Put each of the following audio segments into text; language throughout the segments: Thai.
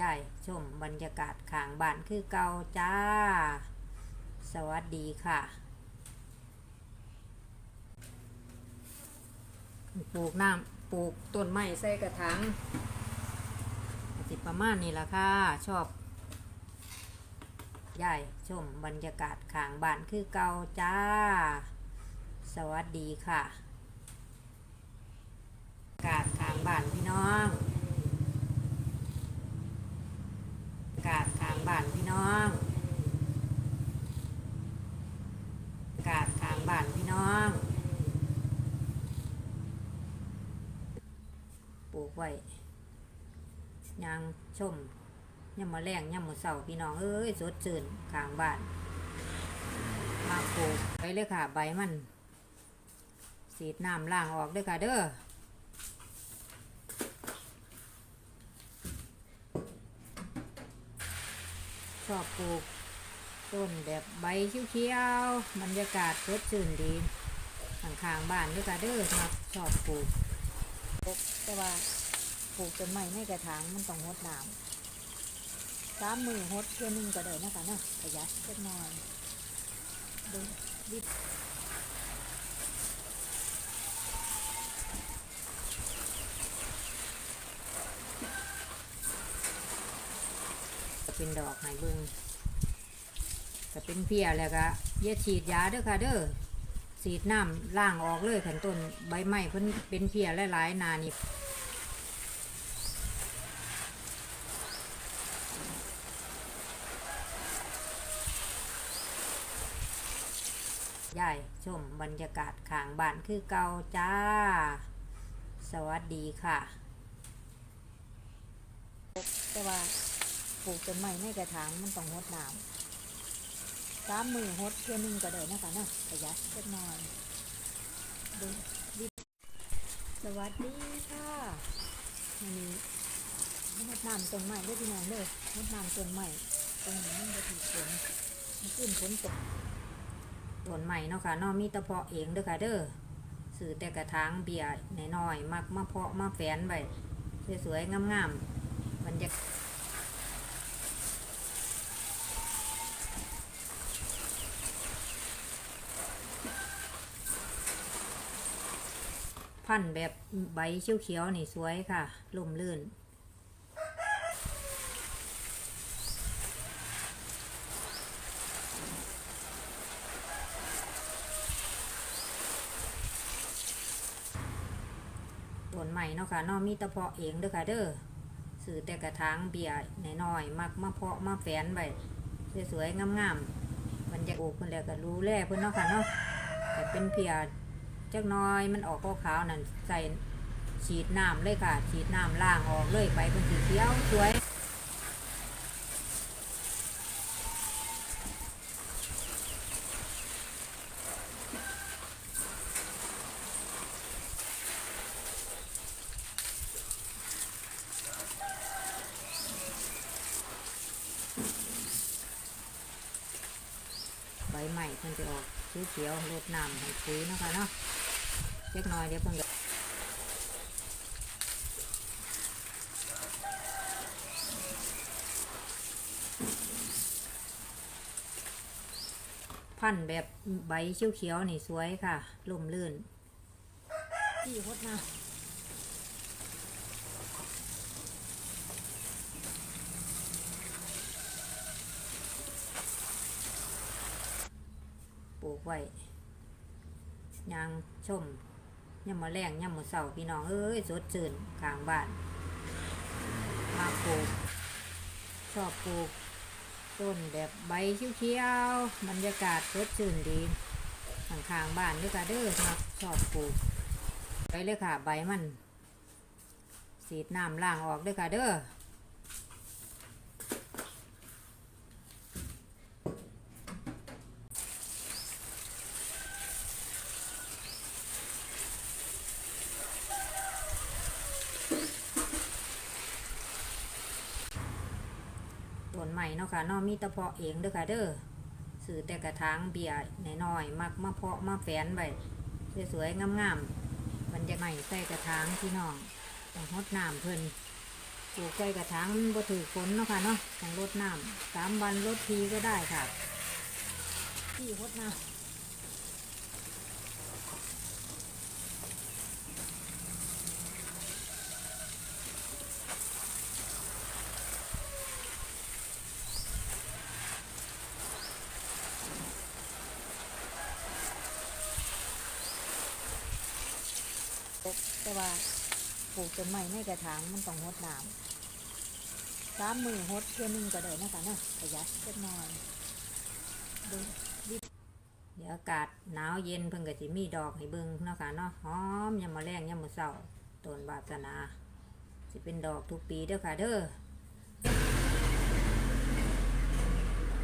ยายชมบรรยากาศขางบ้านคือเก่าจ้า สวัสดีค่ะปลูกน้ำปลูกต้นไม้ใส่กระถางสิประมาณนี้ละค่ะ ชอบยายชมบรรยากาศขางบ้านคือเก่าจ้า สวัสดีค่ะอากาศขางบ้านพี่น้องอากาศข้างบ้านพี่น้ องกาศข้างบ้านพี่น้องปลูกไว้ยางชมย่ำมาแรงย่ำมาเสาพี่น้องเอ้ยสดชื่นขางบ้าน มาปลูกไปเลยค่ะใบมันสีดน้ำล่างออกเลยค่ะเด้อ ชอบปลูกต้นแบบใบเขียวๆบรรยากาศสดชื่นดีข้างๆบ้านด้วยค่ะเด้อมาชอบปลูกแต่ว่าปลูกต้นไม้ในกระถางมันต้องหดน้ำสามมือหดเพื่อนึงก็ได้นะคะเนาะประหยัดเล็กน้อยดูดิ เป็นดอกไหเบิงก็เป็นเพียแล้วก็เย็ดฉีดยาเด้อค่ะเด้อสีดน้ำล่างออกเลยขันต้นใบไม้เพิ่นเป็นเพียหลายๆนานี่ยายชมบรรยากาศขางบ้านคือเก่าจ้า สวัสดีค่ะแต่ว่า ลูกต้นไม้ในกระถางมันต้องหดน้ำสามมือหดเพื่อนึงก็ได้นะคะเนาะประหยัดเล็กน้อยดูดิสวัสดีค่ะวันนี้มดน้ำต้นใหม่ด้วยพี่น้องเลยมดน้ำต้นใหม่ตรงนี้มันจะถูกฝนมันขึ้นฝนตกต้นใหม่เนาะค่ะนาะมีตะเพาะเองเด้อค่ะเด้อสื่อแต่กระถางเบียร์น้อยๆมักมาเพาะมาแฝนไว้สวยๆงามๆบรรยากาศ พันธุ์แบบใบเขียวๆนี่สวยค่ะล่มลื่น ต้นใหม่เนาะค่ะนอมีตะเพาะเองเด้อค่ะเด้อสื่อแต่กระถางเบียร์น้อยๆมักมาเพาะมาแฝนไว้สวยๆงามๆมันจะโอกเพิ่นแล้วก็รู้แลเพิ่นเนาะค่ะเนาะแต่เป็นเพียร จักหน้อยมันออกขาวๆนั่นใส่ฉีดน้ำเลยค่ะ ฉีดน้ำล้างออกเลยไปเป็นสีเขียวสวยใบใหม่เพิ่นจะออกสีเขียวๆรดน้ำให้ปุ๋ยนะคะเนาะ เล็กน้อยเดี๋ยวเพิ่นก็พันแบบใบเขียวๆนี่สวยค่ะลมลื่นที่หดน้ำปลูกไว้ยางชม ย่ำมาแรงย่ำมาเสาพี่น้องเอ้ยสดชื่นกลางบ้านมาปลูกชอบปลูกต้นแบบใบเขียวๆบรรยากาศสดชื่นดีข้างๆบ้านด้วยกันเด้อมักชอบปลูกไปเลยค่ะใบมัน สีดน้ำล่างออกด้วยกันเด้อ ต้นใหม่เนาะค่ะเนอมีตะเพาะเองเด้อค่ะเด้อสื่อแต่กระถางเบียร์น้อยๆมักมาเพาะมาแฝนไว้สวยๆงามๆมันจะใหม่ใส่กระถางพี่น้องต้องหดน้ำเพิ่นปลูกใกล้กระถางมันบ่ถือฝนเนาะค่ะเนาะต้องรดน้ำสามวันรดทีก็ได้ค่ะที่รดน้ำ แต่ว่าปลูกต้นไม้ในกระถางมันต้องรดน้ำสามมือรดเพื่อนึงก็ได้นะคะเนาะประหยัดเล็กน้อยดูดิเดี๋ยวอากาศหนาวเย็นเพิ่งก็สิมีดอกให้เบิ่งเนาะค่ะเนาะหอมยามมื้อแรงยามมื้อเช้าต้นบาสนา สิเป็นดอกทุกปีเด้อค่ะเด้อ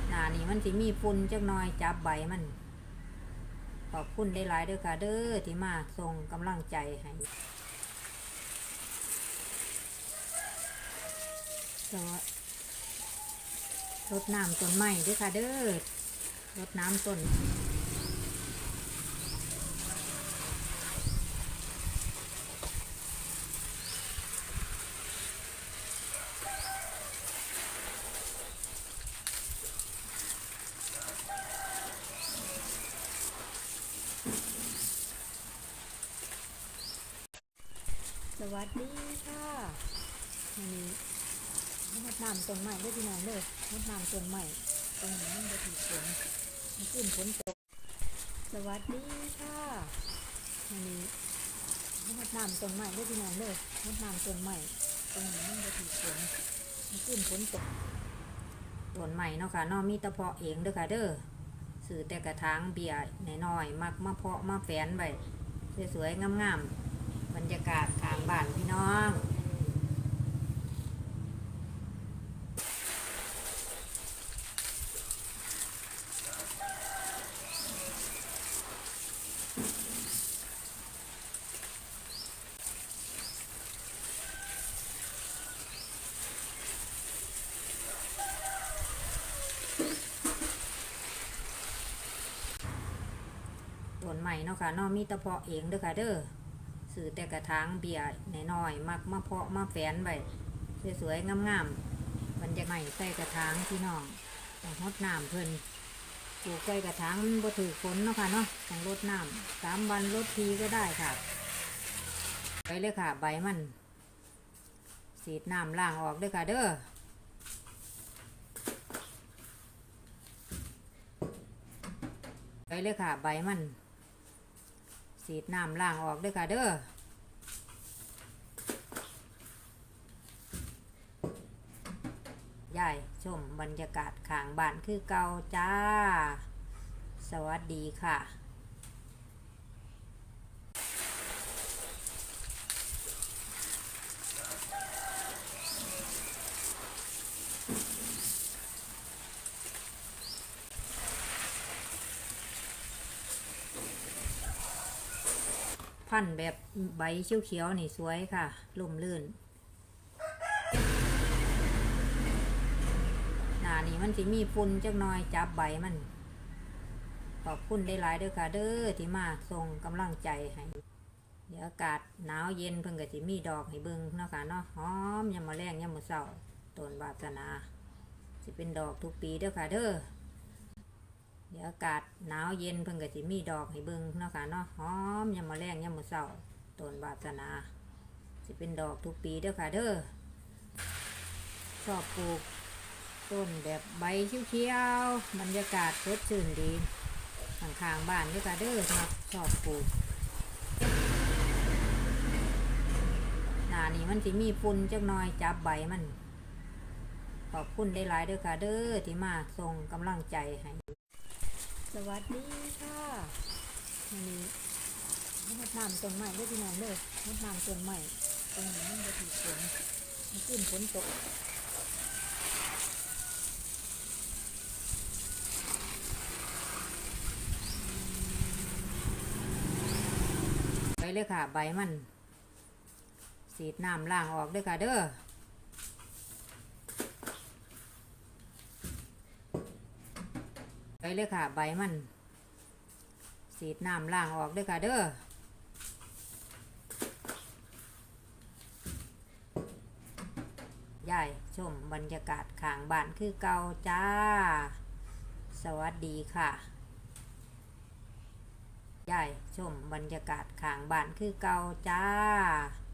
หน้านี่มันสิมีฝุ่นจักหน่อยจับใบมัน ขอบคุณได้หลายเด้อค่ะเด้อที่มาส่งกำลังใจให้ ก็รดน้ำต้นไม้ด้อค่ะเด้อรดน้ำต้นสวัสดีค่ะวันนี้ มดน้ำต้นใหม่ได้วยพี่น้องเลยมดน้ำต้นใหม่ตรงนี้มันจะถูกฝนมันขึ้นฝนตกสวัสดีค่ะวันนี้มดน้ำต้นใหม่ได้วยพี่น้องเลยมดน้ำต้นใหม่ตรงนี้มันจะถูกฝนมันขึ้นฝนตกต้นใหม่เนาะค่ะเนอมีตะเพาะเองเด้อค่ะเด้อสื่อแต่กระถางเบียร์น้อยๆมักมาเพาะมาแฝนไว้สวยๆงามๆบรรยากาศทางบ้านพี่น้อง ต้นให ม่เนาะค่ะเนอมีตะเพาะเองเด้อค่ะเด้อสื่อแต่กระถางเบียร์น้อยๆมักมาเพาะมาแฝนไว้สวยๆงามๆบรรยากาศใส่กระถางพี่น้องต้องดน้ำเพิ่นปลูกใกล้กระถางมันบ่ถือฝนเนาะค่ะเนาะต้องรดน้ำสามวันรดทีก็ได้ค่ะไปเลยค่ะ ใบมันสีดน้ำล้างออกเด้อค่ะเด้อไปเลยค่ะ ใบมัน สีดน้ำล้างออกด้วยค่ะเด้อใหญ่ชมบรรยากาศขางบ้านคือเก่าจ้า สวัสดีค่ะ พันธุ์แบบใบเขียวๆนี่สวยค่ะลุ่มลื่นหนานี่มันสิมีฝุ่นจักหน่อยจับใบมัน ขอบคุณได้หลายเด้อค่ะ เด้อที่มาส่งกำลังใจให้เดี๋ยวอากาศหนาวเย็นเพิ่งก็สิมีดอกให้เบิ่งเนาะค่ะเนาะหอมยามมื้อแรงยามมื้อเช้าต้นบาสนาสิเป็นดอกทุกปีเด้อค่ะเด้อ เดี๋ยวอากาศหนาวเย็นเพิ่งก็สิมีดอกให้เบิ่งเนาะค่ะเนาะหอมยามมื้อแรงยามมื้อเช้าต้นบาสนาสิเป็นดอกทุกปีเด้อค่ะเด้อชอบปลูกต้นแบบใบเขียวๆบรรยากาศสดชื่นดีข้างๆบ้านเด้อค่ะเด้อครับชอบปลูกหน้านี่มันสิมีฝุ่นจักหน่อยจับใบมันขอบคุณได้หลายเด้อค่ะเด้อที่มาส่งกำลังใจให้ สวัสดีค่ะวันนี้มดน้ำต้นใหม่ด้วยพี่น้องเลยมดน้ำต้นใหม่ตรงนี้มันจะถูกฝนมันขึ้นฝนตกไปเลยค่ะ ใบมันสีดน้ำล้างออกเด้วยค่ะเด้อ ไปเลยค่ะ ใบมัน สีดน้ำล้างออกเด้วยค่ะเด้อยายชมบรรยากาศข้างบ้านคือเก่าจ้า สวัสดีค่ะยายชมบรรยากาศข้างบ้านคือเก่าจ้า